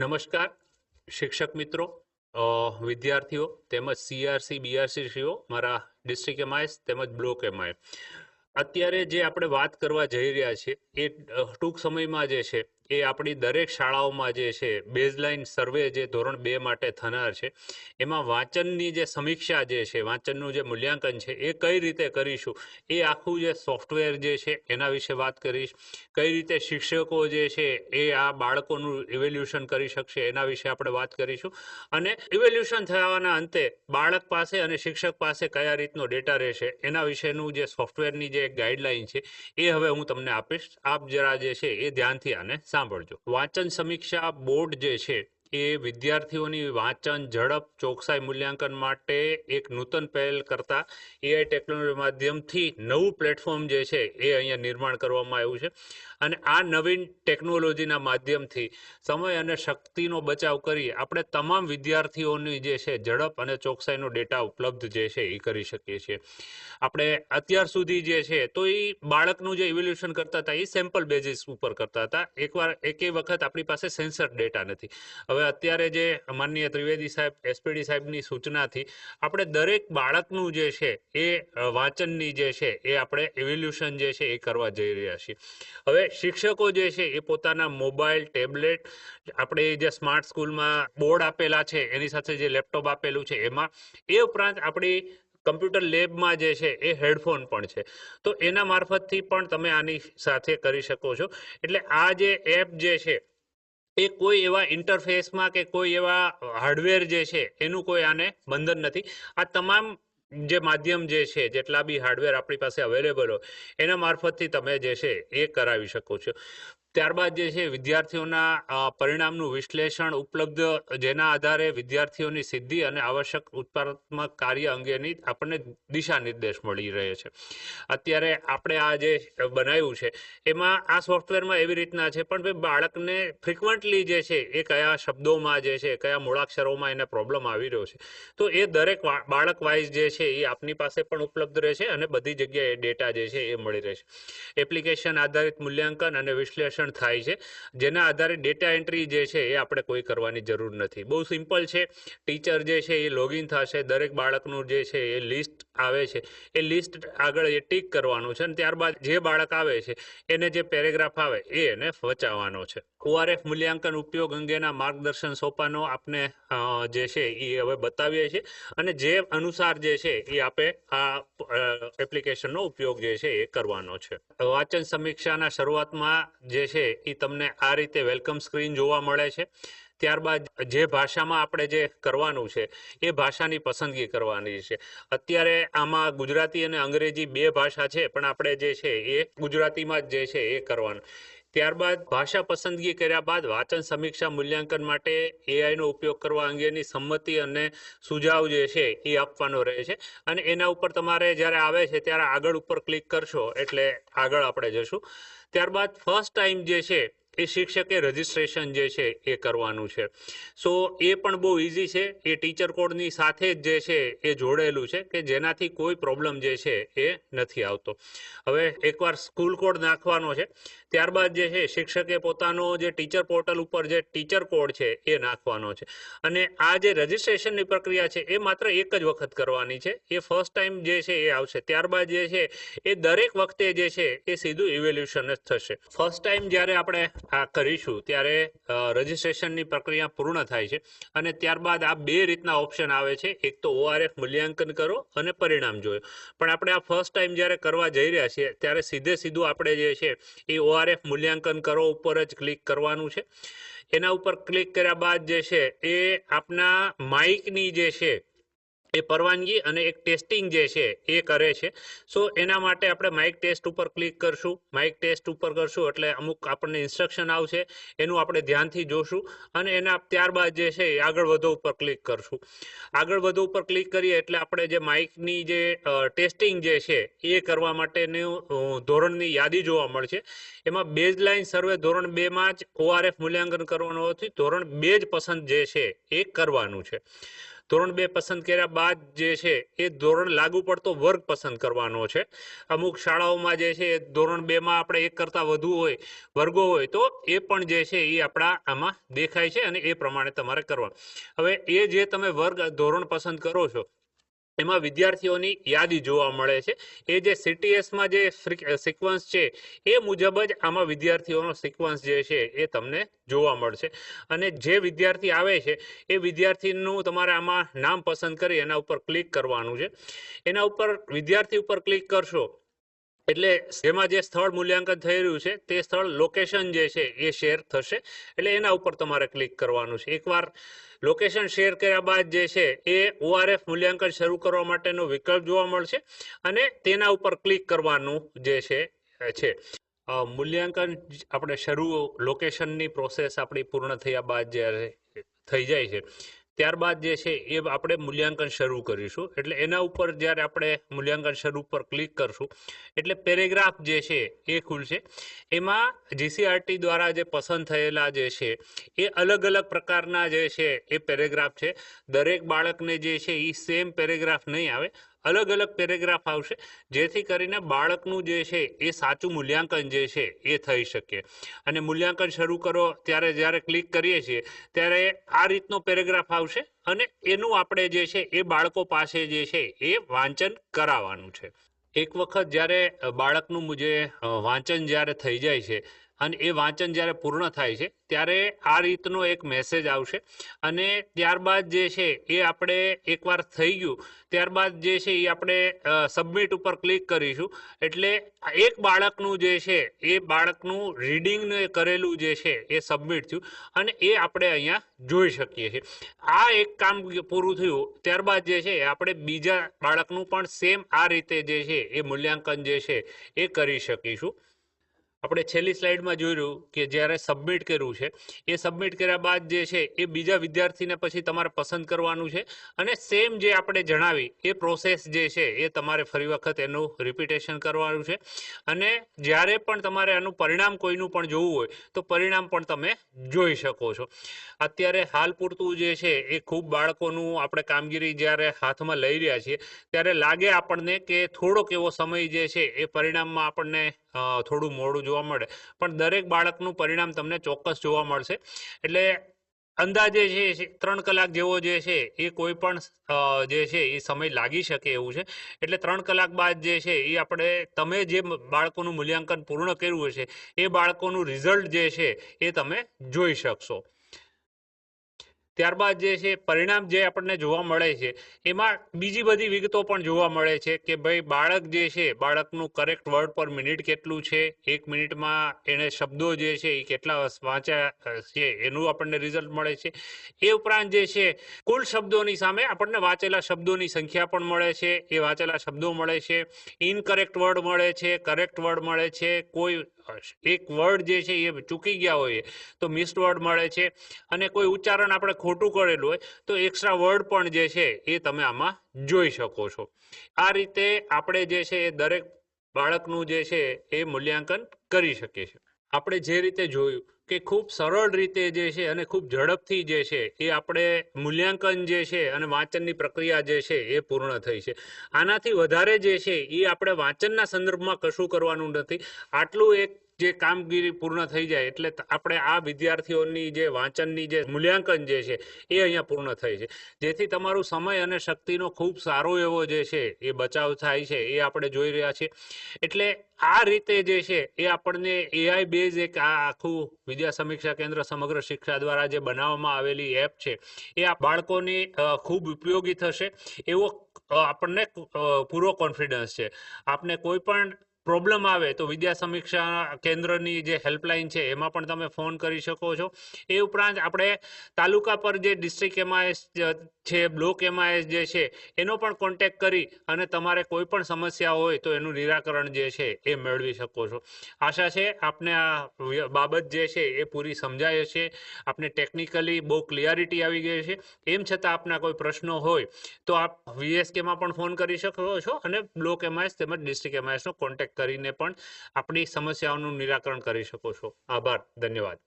નમસ્કાર, શિક્ષક મિત્રો વિદ્યાર્થીઓ તેમજ સીઆરસી બીઆરસીસીઓ મારા ડિસ્ટ્રિક્ટ એમઆઈએસ તેમજ બ્લોક એમઆઈ અત્યારે જે આપણે વાત કરવા જઈ રહ્યા છીએ, એ ટૂંક સમયમાં જે છે એ આપણી દરેક શાળાઓમાં જે છે બેઝલાઇન સર્વે જે ધોરણ બે માટે થનાર છે, એમાં વાંચનની જે સમીક્ષા જે છે, વાંચનનું જે મૂલ્યાંકન છે, એ કઈ રીતે કરીશું, એ આખું જે સોફ્ટવેર જે છે, એના વિશે વાત કરીશ, કઈ રીતે શિક્ષકો જે છે, એ આ બાળકોનું ઇવેલ્યુશન કરી શકશે, એના વિશે આપણે વાત કરીશું, અને ઇવેલ્યુશન થવાના અંતે બાળક પાસે અને શિક્ષક પાસે કયા રીતનો ડેટા રહેશે, એના વિશેનું જે સોફ્ટવેરની જે ગાઈડલાઈન છે, એ હવે હું તમને આપીશ, આપ જરા જે છે, એ ધ્યાનથી આને સાંભળજો. વાંચન સમીક્ષા બોર્ડ જે છે એ વિદ્યાર્થીઓની વાંચન, ઝડપ, ચોકસાઈ મૂલ્યાંકન માટે એક નૂતન પહેલ કરતા એઆઈ ટેકનોલોજી માધ્યમથી નવું પ્લેટફોર્મ જે છે એ અહીંયા નિર્માણ કરવામાં આવ્યું છે. અને આ નવીન ટેકનોલોજીના માધ્યમથી સમય અને શક્તિનો બચાવ કરી આપણે તમામ વિદ્યાર્થીઓની જે છે ઝડપ અને ચોકસાઈનો ડેટા ઉપલબ્ધ જે છે એ કરી શકીએ છીએ. આપણે અત્યાર સુધી જે છે તો એ બાળકનું જે ઇવોલ્યુશન કરતા હતા એ સેમ્પલ બેઝિસ ઉપર કરતા હતા. એકવાર એકે વખત આપણી પાસે સેન્સર ડેટા નથી. હવે અત્યારે જે માનનીય ત્રિવેદી સાહેબ એસપીડી સાહેબની સૂચનાથી આપણે દરેક બાળકનું જે છે એ વાંચનની જે છે એ આપણે ઇવોલ્યુશન જે છે એ કરવા જઈ રહ્યા છીએ. હવે શિક્ષકો જે છે એ પોતાના મોબાઈલ, ટેબ્લેટ, આપણે જે સ્માર્ટ સ્કૂલમાં બોર્ડ આપેલા છે, એની સાથે જે લેપટોપ આપેલું છે, એમાં એ ઉપરાંત આપણી કમ્પ્યુટર લેબમાં જે છે એ હેડફોન પણ છે. તો એના મારફતથી પણ તમે આની સાથે કરી શકો છો. એટલે આ જે એપ જે છે એ કોઈ એવા ઇન્ટરફેસમાં કે કોઈ એવા હાર્ડવેર જે છે, એનું કોઈ આને બંધન નથી. આ તમામ જે માધ્યમ જે છે, જેટલા બી હાર્ડવેર આપણી પાસે અવેલેબલ હોય, એના મારફતથી તમે જે છે, એ કરાવી શકો છો. ત્યારબાદ જે છે, વિદ્યાર્થીઓના પરિણામનું વિશ્લેષણ ઉપલબ્ધ, જેના આધારે વિદ્યાર્થીઓની સિદ્ધિ અને આવશ્યક ઉત્પાદનાત્મક કાર્ય અંગેની આપણને દિશા નિર્દેશ મળી રહે છે. અત્યારે આપણે આ જે બનાવ્યું છે, એમાં આ સોફ્ટવેરમાં એવી રીતના છે, પણ બાળકને ફ્રિકવન્ટલી જે છે, એ કયા શબ્દોમાં જે છે, કયા મૂળાક્ષરોમાં એને પ્રોબ્લેમ આવી રહ્યો છે, તો એ દરેક બાળક વાઇઝ જે છે, એ આપની પાસે પણ ઉપલબ્ધ રહેશે અને બધી જગ્યાએ ડેટા જે છે, એ મળી રહેશે. એપ્લિકેશન આધારિત મૂલ્યાંકન અને વિશ્લેષણ થાય છે. જેના આધારે ડેટા એન્ટ્રી જે છે એ આપણે કોઈ કરવાની જરૂર નથી. બહુ સિમ્પલ છે. ટીચર જે છે એ લોગિન થશે. દરેક બાળકનું જે છે એ લિસ્ટ આવે છે. એ લિસ્ટ આગળ એ ટીક કરવાનું છે અને ત્યારબાદ જે બાળક આવે છે, એને જે પેરેગ્રાફ આવે, એ એને વચાવવાનો છે. ઓઆરએફ મૂલ્યાંકન ઉપયોગ અંગેના માર્ગદર્શન સોપાનો આપને જે છે એ હવે બતાવીએ છીએ. અને જે અનુસાર જે છે એ આપે આ એપ્લિકેશનનો ઉપયોગ જે છે એ કરવાનો છે. વાંચન સમીક્ષાના શરૂઆતમાં જે છે એ તમને આ રીતે વેલકમ સ્ક્રીન જોવા મળે છે. ત્યારબાદ જે ભાષામાં આપણે જે કરવાનું છે એ ભાષાની પસંદગી કરવાની છે. અત્યારે આમાં ગુજરાતી અને અંગ્રેજી બે ભાષા છે, પણ આપણે જે છે એ ગુજરાતીમાં જ જે છે એ કરવાનું. ત્યારબાદ ભાષા પસંદગી કર્યા બાદ વાંચન સમીક્ષા મૂલ્યાંકન માટે એઆઈનો ઉપયોગ કરવા અંગેની સંમતિ અને સુઝાવ જે છે એ આપવાનો રહે છે. અને એના ઉપર તમારે જ્યારે આવે છે ત્યારે આગળ ઉપર ક્લિક કરશો એટલે આગળ આપણે જશું. ત્યારબાદ ફર્સ્ટ ટાઈમ જે છે એ શિક્ષકે રજિસ્ટ્રેશન જે છે એ કરવાનું છે. સો, એ પણ બહુ ઇઝી છે. એ ટીચર કોડની સાથે જ જે છે એ જોડેલું છે કે જેનાથી કોઈ પ્રોબ્લેમ જે છે એ નથી આવતો. હવે એકવાર સ્કૂલ કોડ નાખવાનો છે. ત્યારબાદ જે છે શિક્ષકે પોતાનો જે ટીચર પોર્ટલ ઉપર જે ટીચર કોડ છે એ નાખવાનો છે. અને આ જે રજિસ્ટ્રેશનની પ્રક્રિયા છે એ માત્ર એક જ વખત કરવાની છે. એ ફર્સ્ટ ટાઈમ જે છે એ આવશે. ત્યારબાદ જે છે એ દરેક વખતે જે છે એ સીધું ઇવેલ્યુશન જ થશે. ફર્સ્ટ ટાઈમ જ્યારે આપણે આ કરીશું. ત્યારે રજિસ્ટ્રેશનની પ્રક્રિયા પૂર્ણ થાય છે અને ત્યારબાદ આ બે રીતના ઓપ્શન આવે છે. એક તો ઓઆરએફ મૂલ્યાંકન કરો અને પરિણામ જોયો. પણ આપણે આ ફર્સ્ટ ટાઈમ જ્યારે કરવા જઈ રહ્યા છીએ, ત્યારે સીધે સીધું આપણે જે છે, એ ઓઆરએફ મૂલ્યાંકન કરો ઉપર જ ક્લિક કરવાનું છે. એના ઉપર ક્લિક કર્યા બાદ જે છે, એ આપના માઇકની જે છે એ પરવાનગી અને એક ટેસ્ટિંગ જે છે એ કરે છે. સો એના માટે આપણે માઇક ટેસ્ટ ઉપર ક્લિક કરશું. માઇક ટેસ્ટ ઉપર કરશું એટલે અમુક આપણને ઇન્સ્ટ્રક્શન આવશે. એનું આપણે ધ્યાનથી જોશું અને એના ત્યારબાદ જે છે એ આગળ વધો ઉપર ક્લિક કરશું. આગળ વધો ઉપર ક્લિક કરીએ એટલે આપણે જે માઇકની જે ટેસ્ટિંગ જે છે એ કરવા માટેનું ધોરણની યાદી જોવા મળશે. એમાં બેઝલાઇન સર્વે ધોરણ બેમાં જ ઓઆરએફ મૂલ્યાંકન કરવાનું હોવાથી ધોરણ બે જ પસંદ જે છે એ કરવાનું છે. ધોરણ બે પસંદ કર્યા બાદ જે છે એ ધોરણ લાગુ પડતો વર્ગ પસંદ કરવાનો છે. અમુક શાળાઓમાં જે છે ધોરણ બેમાં આપણે એક કરતાં વધુ હોય, વર્ગો હોય, તો એ પણ જે છે એ આપણા આમાં દેખાય છે અને એ પ્રમાણે તમારે કરવા હવે એ જે તમે વર્ગ, ધોરણ પસંદ કરો છો એમાં વિદ્યાર્થીઓની યાદી જોવા મળે છે. એ જે સીટીએસમાં જે સિક્વન્સ છે, એ મુજબ જ આમાં વિદ્યાર્થીઓનો સિક્વન્સ જે છે, એ તમને જોવા મળશે. અને જે વિદ્યાર્થી આવે છે, એ વિદ્યાર્થીનું તમારે આમાં નામ પસંદ કરી એના ઉપર ક્લિક કરવાનું છે. એના ઉપર વિદ્યાર્થી ઉપર ક્લિક કરશો એટલે જેમાં જે સ્થળ મૂલ્યાંકન થઈ રહ્યું છે, તે સ્થળ લોકેશન જે છે, એ શેર થશે. એટલે એના ઉપર તમારે ક્લિક કરવાનું છે. એકવાર લોકેશન શેર કર્યા બાદ જે છે, એ ઓઆરએફ મૂલ્યાંકન શરૂ કરવા માટેનો વિકલ્પ જોવા મળશે અને તેના ઉપર ક્લિક કરવાનું જે છે મૂલ્યાંકન આપણે શરૂ લોકેશનની પ્રોસેસ આપણી પૂર્ણ થયા બાદ જ્યારે થઈ જાય છે. ત્યારબાદ જે છે એ આપણે મૂલ્યાંકન શરૂ કરીશું. એટલે એના ઉપર જ્યારે આપણે મૂલ્યાંકન શરૂ પર ક્લિક કરશું, એટલે પેરેગ્રાફ જે છે એ ખુલશે. એમાં જીસીઆરટી દ્વારા જે પસંદ થયેલા જે છે એ અલગ અલગ પ્રકારના જે છે એ પેરેગ્રાફ છે. દરેક બાળકને જે છે એ સેમ પેરેગ્રાફ નહીં આવે. અલગ અલગ પેરેગ્રાફ આવશે, જેથી કરીને બાળકનું જે છે એ સાચું મૂલ્યાંકન જે છે એ થઈ શકે. અને મૂલ્યાંકન શરૂ કરો ત્યારે જ્યારે ક્લિક કરીએ છીએ, ત્યારે આ રીતનો પેરેગ્રાફ આવશે અને એનું આપણે જે છે એ બાળકો પાસે જે છે એ વાંચન કરાવવાનું છે. એક વખત જ્યારે બાળકનું જે વાંચન જ્યારે થઈ જાય છે અને એ વાંચન જ્યારે પૂર્ણ થાય છે, ત્યારે આ રીતનો એક મેસેજ આવશે. અને ત્યારબાદ જે છે, એ આપણે એકવાર થઈ ગયું, ત્યારબાદ જે છે, એ આપણે સબમિટ ઉપર ક્લિક કરીશું. એટલે એક બાળકનું જે છે, એ બાળકનું રીડિંગ કરેલું જે છે, એ સબમિટ થયું અને એ આપણે અહીંયા જોઈ શકીએ છીએ. આ એક કામ પૂરું થયું, ત્યારબાદ જે છે, આપણે બીજા બાળકનું પણ સેમ આ રીતે જે છે, એ મૂલ્યાંકન જે છે, એ કરી શકીશું. આપણે છેલ્લી સ્લાઇડમાં જોયું કે જ્યારે સબમિટ કર્યું છે, એ સબમિટ કર્યા બાદ જે છે, એ બીજા વિદ્યાર્થીને પછી તમારે પસંદ કરવાનું છે અને સેમ જે આપણે જણાવી, એ પ્રોસેસ જે છે, એ તમારે ફરી વખત એનું રિપીટેશન કરવાનું છે. અને જ્યારે પણ તમારે આનું પરિણામ કોઈનું પણ જોવું હોય, તો પરિણામ પણ તમે જોઈ શકો છો. અત્યારે હાલ પૂરતું જે છે, એ ખૂબ બાળકોનું આપણે કામગીરી જ્યારે હાથમાં લઈ રહ્યા છીએ, ત્યારે લાગે આપણને કે થોડોક એવો સમય જે છે, એ પરિણામમાં આપણને થોડું મોડું જોવા મળે. પણ દરેક બાળકનું પરિણામ તમને ચોક્કસ જોવા મળશે. એટલે અંદાજે છે, ત્રણ કલાક જેવો જે છે, એ કોઈ પણ જે છે, એ સમય લાગી શકે એવું છે. એટલે ત્રણ કલાક બાદ જે છે, એ આપણે, તમે જે બાળકોનું મૂલ્યાંકન પૂર્ણ કર્યું હશે, એ બાળકોનું રિઝલ્ટ જે છે, એ તમે જોઈ શકશો. ત્યારબાદ જે છે, પરિણામ જે આપણને જોવા મળે છે, એમાં બીજી બધી વિગતો પણ જોવા મળે છે કે ભાઈ બાળક જે છે, બાળકનું કરેક્ટ વર્ડ પર મિનિટ કેટલું છે? એક મિનિટમાં એને શબ્દો જે છે, એ કેટલા વાંચ્યા છે, એનું આપણને રિઝલ્ટ મળે છે. એ ઉપરાંત જે છે, કુલ શબ્દોની સામે આપણને વાંચેલા શબ્દોની સંખ્યા પણ મળે છે. એ વાંચેલા શબ્દો મળે છે. ઇનકરેક્ટ વર્ડ મળે છે કરેક્ટ વર્ડ મળે છે. કોઈ એક વર્ડ જે છે એ ચૂકી ગયા હોય તો મિસ્ડ વર્ડ મળે છે. અને કોઈ ઉચ્ચારણ આપણે ખોટું કરેલું હોય, તો એક્સ્ટ્રા વર્ડ પણ જે છે એ તમે આમાં જોઈ શકો છો. આ રીતે આપણે જે છે એ દરેક બાળકનું જે છે એ મૂલ્યાંકન કરી શકીએ છીએ. આપણે જે રીતે જોયું કે ખૂબ સરળ રીતે જે છે અને ખૂબ ઝડપથી જે છે એ આપણે મૂલ્યાંકન જે છે અને વાંચનની પ્રક્રિયા જે છે એ પૂર્ણ થઈ છે. આનાથી વધારે જે છે એ આપણે વાંચનના સંદર્ભમાં કશું કરવાનું નથી. આટલું એક જે કામગીરી પૂર્ણ થઈ જાય એટલે આપણે આ વિદ્યાર્થીઓની જે વાંચનની જે મૂલ્યાંકન જે છે, એ અહીંયા પૂર્ણ થઈ છે. જેથી તમારું સમય અને શક્તિનો ખૂબ સારો એવો જે છે, એ બચાવ થાય છે, એ આપણે જોઈ રહ્યા છીએ. એટલે આ રીતે જે છે, એ આપણને એઆઈ બેઝ એક આ આખું વિદ્યા સમીક્ષા કેન્દ્ર સમગ્ર શિક્ષા દ્વારા જે બનાવવામાં આવેલી એપ છે, એ આ બાળકોની ખૂબ ઉપયોગી થશે. એવો આપણને પૂરો કોન્ફિડન્સ છે. આપને કોઈ પણ પ્રોબ્લેમ આવે તો વિદ્યા સમીક્ષા કેન્દ્રની જે હેલ્પલાઇન છે, એમાં પણ તમે ફોન કરી શકો છો. એ ઉપરાંત આપણે તાલુકા પર જે ડિસ્ટ્રિક્ટ એમઆઈએસ છે, બ્લોક એમઆઈએસ જે છે, એનો પણ કોન્ટેક કરી અને તમારે કોઈ પણ સમસ્યા હોય તો એનું નિરાકરણ જે છે, એ મેળવી શકો છો. આશા છે આપને આ બાબત જે છે, એ પૂરી સમજાય છે આપને ટેકનિકલી બહુ ક્લિયરિટી આવી ગઈ છે. એમ છતાં આપના કોઈ પ્રશ્નો હોય તો આપ વીએસકેમાં પણ ફોન કરી શકો છો અને બ્લોક એમઆઈએસ તેમજ ડિસ્ટ્રિક્ટ એમઆઈએસનો કોન્ટેક્ટ કરીને પણ આપણી સમસ્યાઓનું નિરાકરણ કરી શકો છો. આભાર. ધન્યવાદ.